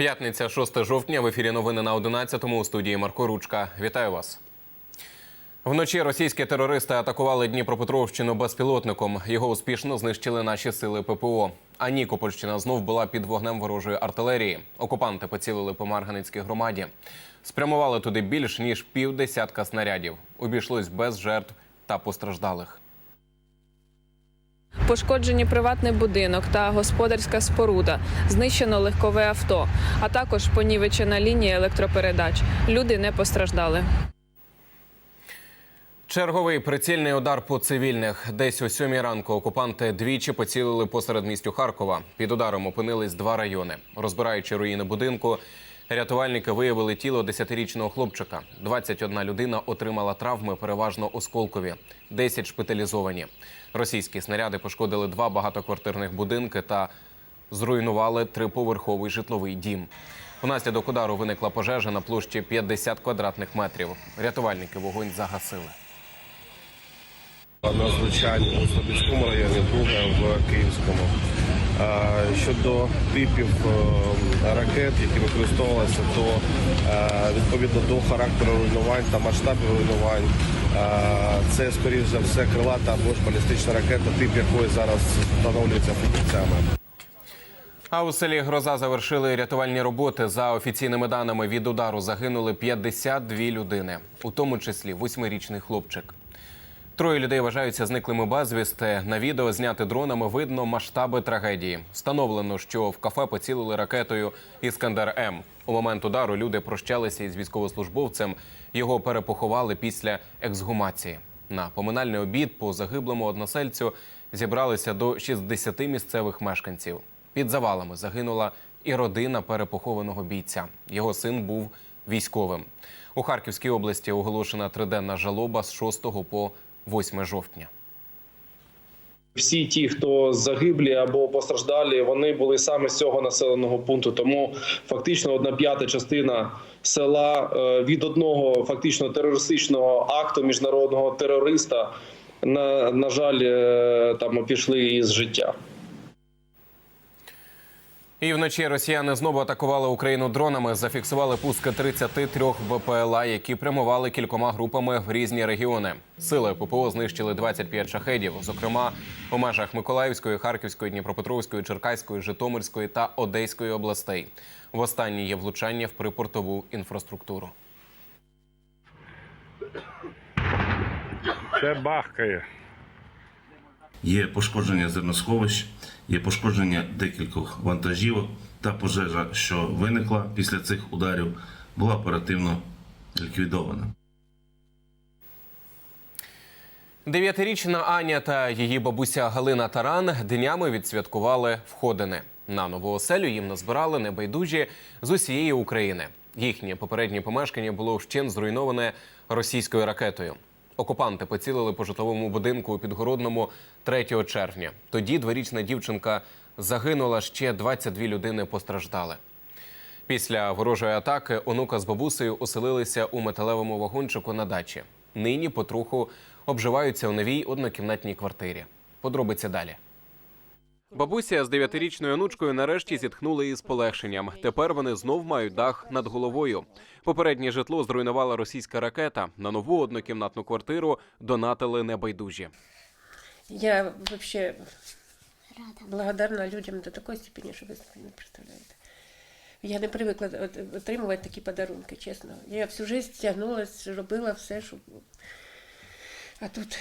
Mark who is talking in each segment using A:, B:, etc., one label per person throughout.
A: П'ятниця, 6 жовтня. В ефірі новини на 11-му у студії Марко Ручка. Вітаю вас. Вночі російські терористи атакували Дніпропетровщину безпілотником. Його успішно знищили наші сили ППО. А Нікопольщина знов була під вогнем ворожої артилерії. Окупанти поцілили по Марганецькій громаді. Спрямували туди більш ніж півдесятка снарядів. Обійшлось без жертв та постраждалих.
B: Пошкоджені приватний будинок та господарська споруда, знищено легкове авто, а також понівечена лінія електропередач. Люди не постраждали.
A: Черговий прицільний удар по цивільних. Десь о сьомій ранку окупанти двічі поцілили посеред містю Харкова. Під ударом опинились два райони. Розбираючи руїни будинку, рятувальники виявили тіло 10-річного хлопчика. 21 людина отримала травми, переважно осколкові, 10 шпиталізовані. Російські снаряди пошкодили два багатоквартирних будинки та зруйнували триповерховий житловий дім. Внаслідок удару виникла пожежа на площі 50 квадратних метрів. Рятувальники вогонь загасили.
C: Одне звучання у районі, друге в Київському. Щодо типів е, ракет, які використовувалися, то е, відповідно до характеру руйнувань та масштабів руйнувань, це скоріш за все крилата або ж балістична ракета, тип якої зараз встановлюється фахівцями.
A: А у селі Гроза завершили рятувальні роботи. За офіційними даними від удару загинули 52 людини, у тому числі восьмирічний хлопчик. Троє людей вважаються зниклими безвісти. На відео зняти дронами видно масштаби трагедії. Встановлено, що в кафе поцілили ракетою Іскандер М. У момент удару люди прощалися із військовослужбовцем. Його перепоховали після ексгумації. На поминальний обід по загиблому односельцю зібралися до 60 місцевих мешканців. Під завалами загинула і родина перепохованого бійця. Його син був військовим. У Харківській області оголошена триденна жалоба з 6 по 8 жовтня.
D: Всі ті, хто загиблі або постраждалі, вони були саме з цього населеного пункту. Тому фактично одна п'ята частина села е, від одного фактично терористичного акту міжнародного терориста на, на жаль, е, там пішли із життя.
A: І вночі росіяни знову атакували Україну дронами. Зафіксували пуски 33 БПЛА, які прямували кількома групами в різні регіони. Сили ППО знищили 25 шахедів, зокрема у межах Миколаївської, Харківської, Дніпропетровської, Черкаської, Житомирської та Одеської областей. В останній є влучання в припортову інфраструктуру.
E: Це бахкає.
F: Є пошкодження зерносховищ, є пошкодження декількох вантажівок та пожежа, що виникла після цих ударів, була оперативно ліквідована.
A: Дев'ятирічна Аня та її бабуся Галина Таран днями відсвяткували входини. На нову оселю їм назбирали небайдужі з усієї України. Їхнє попереднє помешкання було вщен зруйноване російською ракетою. Окупанти поцілили по житловому будинку у Підгородному 3 червня. Тоді дворічна дівчинка загинула, ще 22 людини постраждали. Після ворожої атаки онука з бабусею оселилися у металевому вагончику на дачі. Нині потроху обживаються у новій однокімнатній квартирі. Подробиці далі. Бабуся з дев'ятирічною онучкою нарешті зітхнули із полегшенням. Тепер вони знов мають дах над головою. Попереднє житло зруйнувала російська ракета. На нову однокімнатну квартиру донатили небайдужі.
G: Я вообще благодарна людям до такої степені, що ви собі не представляєте. Я не привикла отримувати такі подарунки, чесно. Я всю життя тягнулася, робила все, щоб. А тут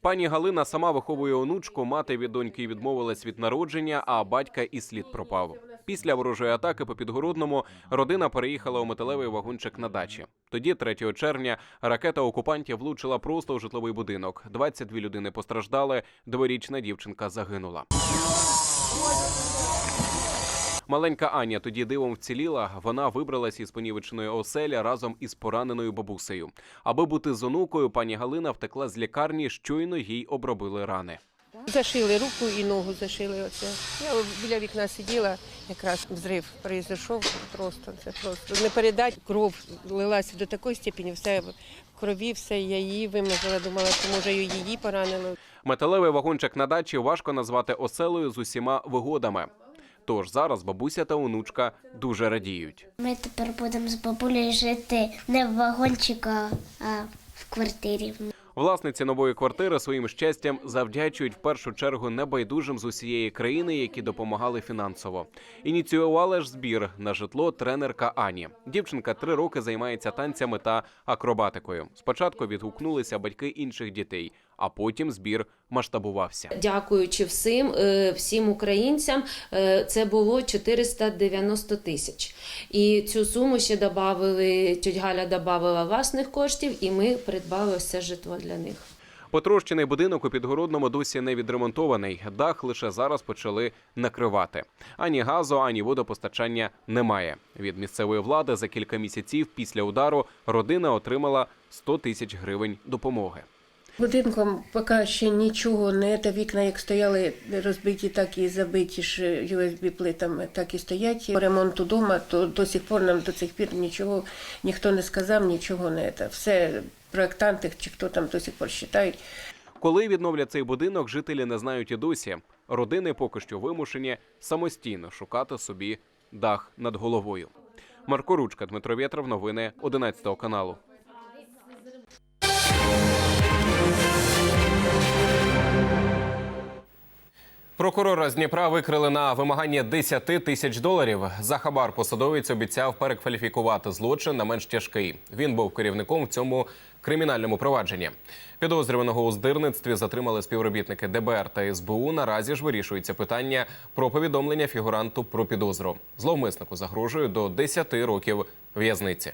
A: Пані Галина сама виховує онучку. Мати від доньки відмовилась від народження, а батька і слід пропав. Після ворожої атаки по підгородному родина переїхала у металевий вагончик на дачі. Тоді, 3 червня, ракета окупантів влучила просто у житловий будинок. 22 людини постраждали. Дворічна дівчинка загинула. Маленька Аня тоді дивом вціліла. Вона вибралась із понівеченої оселі разом із пораненою бабусею. Аби бути з онукою, пані Галина втекла з лікарні. Щойно їй обробили рани.
G: зашили руку і ногу зашили. Оце. Я біля вікна сиділа, якраз взрив прийшов просто. Це просто не передати. Кров лилася до такої степені, все в крові, все я її вимазала, думала, що може її поранило.
A: Металевий вагончик на дачі важко назвати оселею з усіма вигодами. Тож зараз бабуся та онучка дуже радіють.
E: Ми тепер будемо з бабулею жити не в вагончику, а в квартирі.
A: Власниці нової квартири своїм щастям завдячують в першу чергу небайдужим з усієї країни, які допомагали фінансово. Ініціювала ж збір на житло тренерка Ані. Дівчинка три роки займається танцями та акробатикою. Спочатку відгукнулися батьки інших дітей, а потім збір масштабувався.
H: Дякуючи всім, е, всім українцям, е, це було 490 тисяч. І цю суму ще додали, тють Галя додавала власних коштів, і ми придбали все житло для них.
A: Потрощений будинок у підгородному досі не відремонтований. Дах лише зараз почали накривати. Ані газу, ані водопостачання немає. Від місцевої влади за кілька місяців після удару родина отримала 100 тисяч гривень допомоги.
G: Будинком поки ще нічого не те вікна, як стояли розбиті, так і забиті ж USB плитами, так і стоять. По ремонту дома, то до сих пор нам до цих пір нічого ніхто не сказав, нічого не те. Все проектанти чи хто там до сих пор вважають.
A: Коли відновлять цей будинок, жителі не знають і досі. Родини поки що вимушені самостійно шукати собі дах над головою. Марко Ручка, Дмитро Вєтров, новини 11 каналу. Прокурора з Дніпра викрили на вимагання 10 тисяч доларів. За хабар посадовець обіцяв перекваліфікувати злочин на менш тяжкий. Він був керівником в цьому кримінальному провадженні. Підозрюваного у здирництві затримали співробітники ДБР та СБУ. Наразі ж вирішується питання про повідомлення фігуранту про підозру. Зловмиснику загрожує до 10 років в'язниці.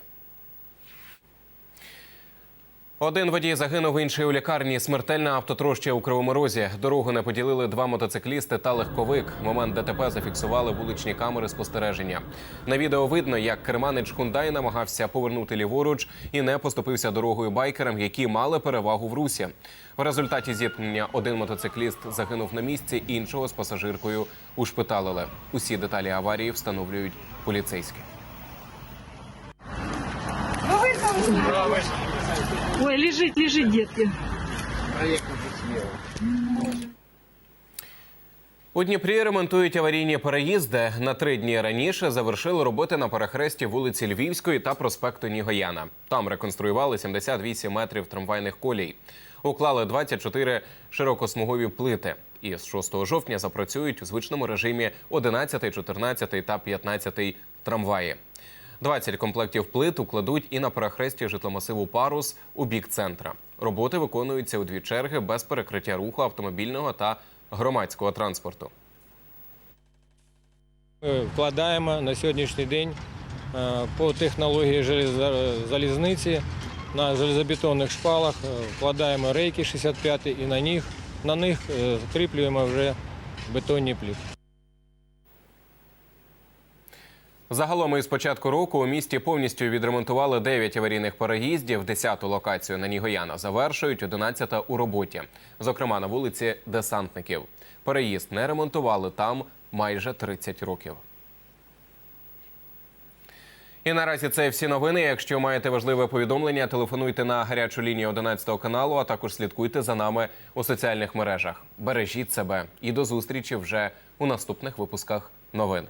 A: Один водій загинув, інший у лікарні. Смертельна автотроща у Кривому Розі. Дорогу не поділили два мотоциклісти та легковик. Момент ДТП зафіксували вуличні камери спостереження. На відео видно, як керманич Хундай намагався повернути ліворуч і не поступився дорогою байкерам, які мали перевагу в русі. В результаті зіткнення один мотоцикліст загинув на місці, іншого з пасажиркою ушпиталили. Усі деталі аварії встановлюють поліцейські.
I: Ой, лежить, лежить, детки.
A: У Дніпрі ремонтують аварійні переїзди. На три дні раніше завершили роботи на перехресті вулиці Львівської та проспекту Нігояна. Там реконструювали 78 метрів трамвайних колій. Уклали 24 широкосмугові плити. І з 6 жовтня запрацюють у звичному режимі 11, 14 та 15 трамваї. 20 комплектів плит укладуть і на перехресті житломасиву Парус у бік центра. Роботи виконуються у дві черги без перекриття руху автомобільного та громадського транспорту.
J: Вкладаємо на сьогоднішній день е, по технології залізниці на железобетонних шпалах е, вкладаємо рейки 65 і на них, на них е, закріплюємо вже бетонні плити.
A: Загалом із початку року у місті повністю відремонтували 9 аварійних переїздів. 10-ту локацію на Нігояна завершують, 11-та у роботі. Зокрема, на вулиці Десантників. Переїзд не ремонтували там майже 30 років. І наразі це всі новини. Якщо маєте важливе повідомлення, телефонуйте на гарячу лінію 11 каналу, а також слідкуйте за нами у соціальних мережах. Бережіть себе і до зустрічі вже у наступних випусках новин.